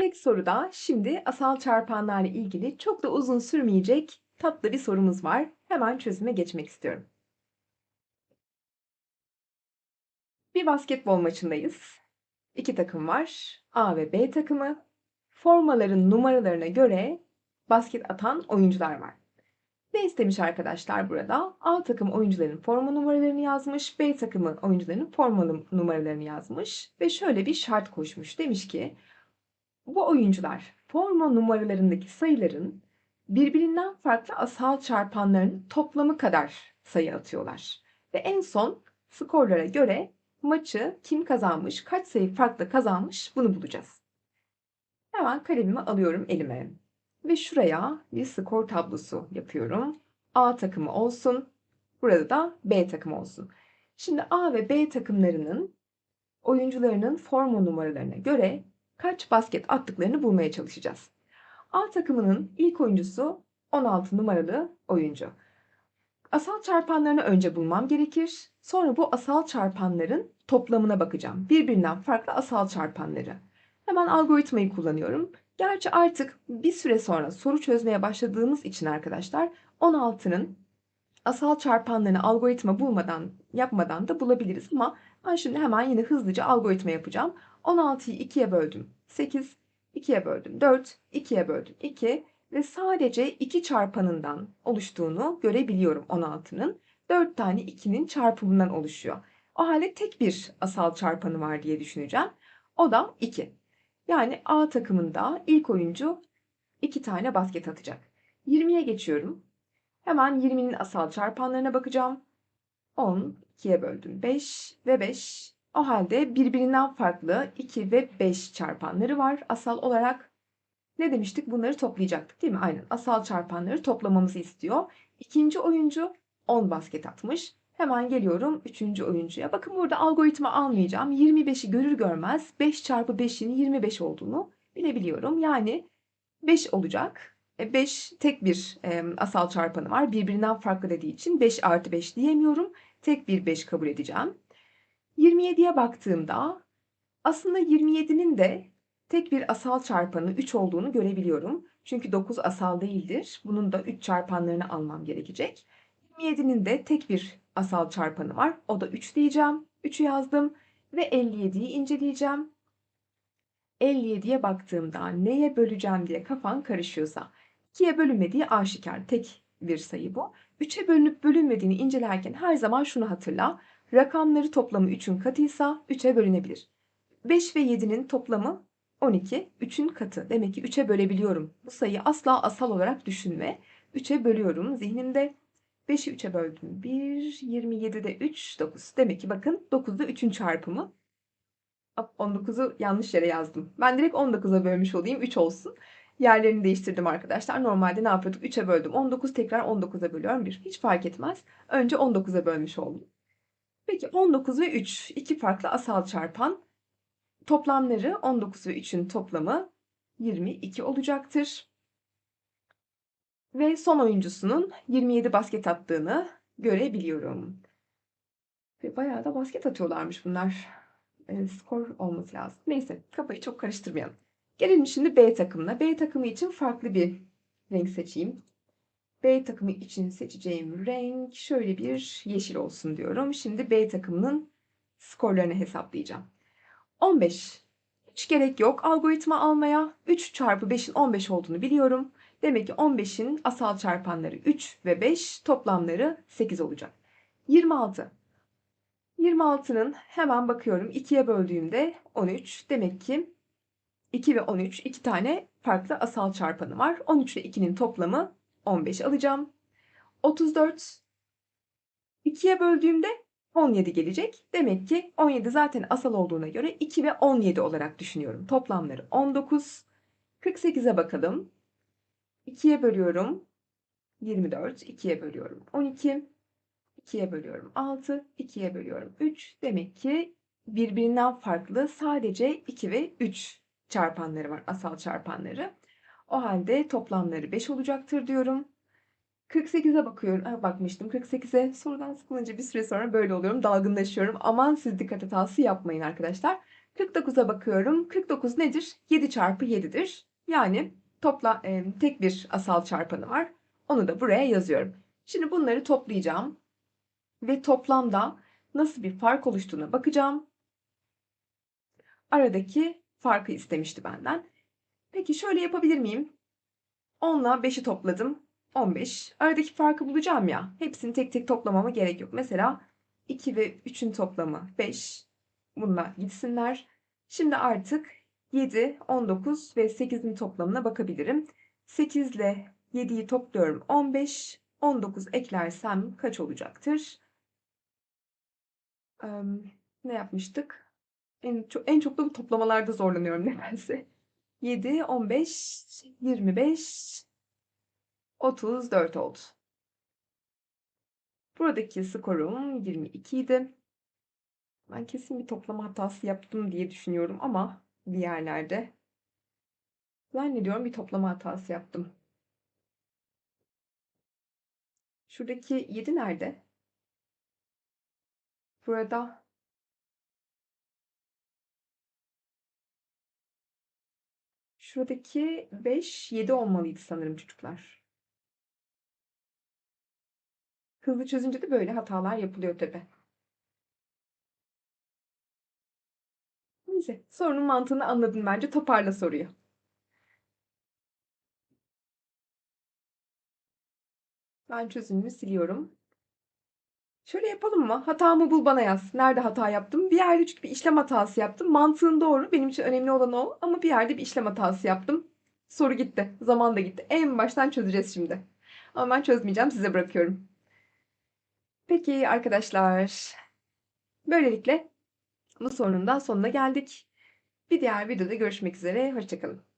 İlk soruda şimdi asal çarpanlarla ilgili çok da uzun sürmeyecek tatlı bir sorumuz var. Hemen çözüme geçmek istiyorum. Bir basketbol maçındayız. İki takım var. A ve B takımı. Formaların numaralarına göre basket atan oyuncular var. Ne istemiş arkadaşlar burada? A takım oyuncuların forma numaralarını yazmış, B takımı oyuncuların forma num- numaralarını yazmış ve şöyle bir şart koşmuş. Demiş ki bu oyuncular forma numaralarındaki sayıların birbirinden farklı asal çarpanlarının toplamı kadar sayı atıyorlar. Ve en son skorlara göre maçı kim kazanmış, kaç sayı farklı kazanmış bunu bulacağız. Hemen kalemimi alıyorum elime. Ve şuraya bir skor tablosu yapıyorum. A takımı olsun. Burada da B takımı olsun. Şimdi A ve B takımlarının oyuncularının forma numaralarına göre kaç basket attıklarını bulmaya çalışacağız. A takımının ilk oyuncusu 16 numaralı oyuncu. Asal çarpanlarını önce bulmam gerekir. Sonra bu asal çarpanların toplamına bakacağım. Birbirinden farklı asal çarpanları. Hemen algoritmayı kullanıyorum. Gerçi artık bir süre sonra soru çözmeye başladığımız için arkadaşlar 16'nın asal çarpanlarını algoritma bulmadan yapmadan da bulabiliriz ama ben şimdi hemen yine hızlıca algoritma yapacağım. 16'yı 2'ye böldüm. 8, 2'ye böldüm. 4, 2'ye böldüm. 2 ve sadece 2 çarpanından oluştuğunu görebiliyorum 16'nın. 4 tane 2'nin çarpımından oluşuyor. O halde tek bir asal çarpanı var diye düşüneceğim. O da 2. Yani A takımında ilk oyuncu 2 tane basket atacak. 20'ye geçiyorum. Hemen 20'nin asal çarpanlarına bakacağım. 10, 2'ye böldüm 5 ve 5. O halde birbirinden farklı 2 ve 5 çarpanları var asal olarak. Ne demiştik? Bunları toplayacaktık değil mi? Aynen. Asal çarpanları toplamamızı istiyor. İkinci oyuncu 10 basket atmış. Hemen geliyorum üçüncü oyuncuya. Bakın burada algoritma almayacağım. 25'i görür görmez 5 çarpı 5'in 25 olduğunu bilebiliyorum. Yani 5 olacak. 5 tek bir e, asal çarpanı var. Birbirinden farklı dediği için 5 artı 5 diyemiyorum. Tek bir 5 kabul edeceğim. 27'ye baktığımda aslında 27'nin de tek bir asal çarpanı 3 olduğunu görebiliyorum. Çünkü 9 asal değildir. Bunun da 3 çarpanlarını almam gerekecek. 27'nin de tek bir asal çarpanı var. O da 3 diyeceğim. 3'ü yazdım ve 57'yi inceleyeceğim. 57'ye baktığımda neye böleceğim diye kafan karışıyorsa 2'ye bölünmediği aşikar. Tek bir sayı bu. 3'e bölünüp bölünmediğini incelerken her zaman şunu hatırla. Rakamları toplamı 3'ün katıysa 3'e bölünebilir. 5 ve 7'nin toplamı 12, 3'ün katı. Demek ki 3'e bölebiliyorum. Bu sayıyı asla asal olarak düşünme. 3'e bölüyorum zihnimde. 5'i 3'e böldüm. 1, 27'de 3, 9. Demek ki bakın 9'da 3'ün çarpımı. 19'u yanlış yere yazdım. Ben direkt 19'a bölmüş olayım. 3 olsun. Yerlerini değiştirdim arkadaşlar. Normalde ne yapıyorduk? 3'e böldüm. 19 tekrar 19'a bölüyorum. 1. Hiç fark etmez. Önce 19'a bölmüş oldum. Peki 19 ve 3. iki farklı asal çarpan. Toplamları 19 ve 3'ün toplamı 22 olacaktır. Ve son oyuncusunun 27 basket attığını görebiliyorum. Ve bayağı da basket atıyorlarmış bunlar. E, skor olması lazım. Neyse kafayı çok karıştırmayalım. Gelelim şimdi B takımına. B takımı için farklı bir renk seçeyim. B takımı için seçeceğim renk şöyle bir yeşil olsun diyorum. Şimdi B takımının skorlarını hesaplayacağım. 15. Hiç gerek yok algoritma almaya. 3 çarpı 5'in 15 olduğunu biliyorum. Demek ki 15'in asal çarpanları 3 ve 5 toplamları 8 olacak. 26. 26'nın hemen bakıyorum 2'ye böldüğümde 13. Demek ki 2 ve 13 iki tane farklı asal çarpanı var. 13 ile 2'nin toplamı 15 alacağım. 34 2'ye böldüğümde 17 gelecek. Demek ki 17 zaten asal olduğuna göre 2 ve 17 olarak düşünüyorum. Toplamları 19. 48'e bakalım. 2'ye bölüyorum. 24. 2'ye bölüyorum. 12. 2'ye bölüyorum. 6. 2'ye bölüyorum. 3. Demek ki birbirinden farklı sadece 2 ve 3 çarpanları var. Asal çarpanları. O halde toplamları 5 olacaktır diyorum. 48'e bakıyorum. Ha, bakmıştım 48'e. Sorudan sıkılınca bir süre sonra böyle oluyorum. Dalgınlaşıyorum. Aman siz dikkat hatası yapmayın arkadaşlar. 49'a bakıyorum. 49 nedir? 7 çarpı 7'dir. Yani topla e, tek bir asal çarpanı var. Onu da buraya yazıyorum. Şimdi bunları toplayacağım ve toplamda nasıl bir fark oluştuğuna bakacağım. Aradaki farkı istemişti benden. Peki şöyle yapabilir miyim? 10 ile 5'i topladım. 15. Aradaki farkı bulacağım ya. Hepsini tek tek toplamama gerek yok. Mesela 2 ve 3'ün toplamı 5. Bununla gitsinler. Şimdi artık 7, 19 ve 8'in toplamına bakabilirim. 8 ile 7'yi topluyorum 15. 19 eklersem kaç olacaktır? Eee, ne yapmıştık? En çok, en çok da bu toplamalarda zorlanıyorum nedense. 7, 15, 25, 34 oldu. Buradaki skorum 22 idi. Ben kesin bir toplama hatası yaptım diye düşünüyorum ama bir yerlerde. Zannediyorum bir toplama hatası yaptım. Şuradaki 7 nerede? Burada şuradaki 5, 7 olmalıydı sanırım çocuklar. Hızlı çözünce de böyle hatalar yapılıyor tabi. Neyse, sorunun mantığını anladın bence. Toparla soruyu. Ben çözümünü siliyorum. Şöyle yapalım mı? Hatamı bul bana yaz. Nerede hata yaptım? Bir yerde çünkü bir işlem hatası yaptım. Mantığın doğru. Benim için önemli olan o. Ama bir yerde bir işlem hatası yaptım. Soru gitti. Zaman da gitti. En baştan çözeceğiz şimdi. Ama ben çözmeyeceğim. Size bırakıyorum. Peki arkadaşlar. Böylelikle bu sorunun da sonuna geldik. Bir diğer videoda görüşmek üzere. Hoşçakalın.